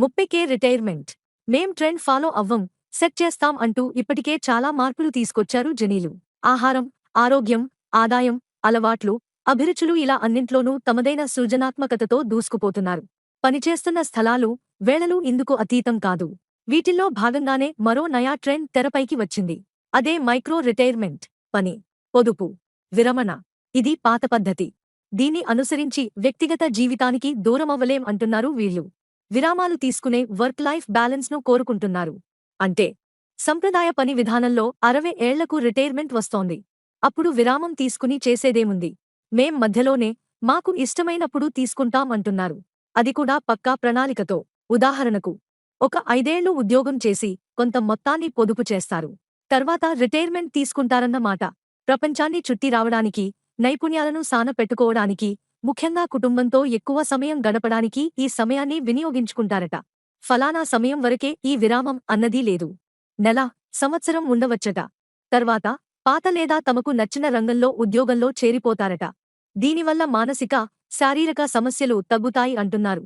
ముప్పైకే retirement. మేం trend follow అవ్వం set చేస్తాం అంటూ ఇప్పటికే చాలా మార్పులు తీసుకొచ్చారు జనీలు. ఆహారం ఆరోగ్యం ఆదాయం అలవాట్లు అభిరుచులు ఇలా అన్నింట్లోనూ తమదైన సృజనాత్మకతతో దూసుకుపోతున్నారు. పనిచేస్తున్న స్థలాలు వేళలు ఇందుకు అతీతం కాదు. వీటిల్లో భాగంగానే మరో నయా ట్రెండ్ తెరపైకి వచ్చింది. అదే మైక్రో రిటైర్మెంట్ పని. పొదుపు విరమణ. ఇది పాత పద్ధతి. దీన్ని అనుసరించి వ్యక్తిగత జీవితానికి దూరమవ్వలేం అంటున్నారు వీళ్ళు. విరామాలు తీసుకునే వర్క్ లైఫ్ బ్యాలెన్స్ను కోరుకుంటున్నారు. అంటే సంప్రదాయ పని విధానంలో అరవై ఏళ్ళకు రిటైర్మెంట్ వస్తోంది. అప్పుడు విరామం తీసుకుని చేసేదేముంది? మేం మధ్యలోనే మాకు ఇష్టమైనప్పుడు తీసుకుంటాం అంటున్నారు. అది కూడా పక్కా ప్రణాళికతో. ఉదాహరణకు ఒక ఐదేళ్ళు ఉద్యోగం చేసి కొంత మొత్తాన్ని పొదుపు చేస్తారు. తర్వాత రిటైర్మెంట్ తీసుకుంటారన్నమాట. ప్రపంచాన్ని చుట్టి రావడానికి నైపుణ్యాలను సాన పెట్టుకోవడానికి ముఖ్యంగా కుటుంబంతో ఎక్కువ సమయం గడపడానికి ఈ సమయాన్ని వినియోగించుకుంటారట. ఫలానా సమయం వరకే ఈ విరామం అన్నదీ లేదు. నెల సంవత్సరం ఉండవచ్చట. తర్వాత పాత లేదా తమకు నచ్చిన రంగంలో ఉద్యోగంలో చేరిపోతారట. దీనివల్ల మానసిక శారీరక సమస్యలు తగ్గుతాయి అంటున్నారు.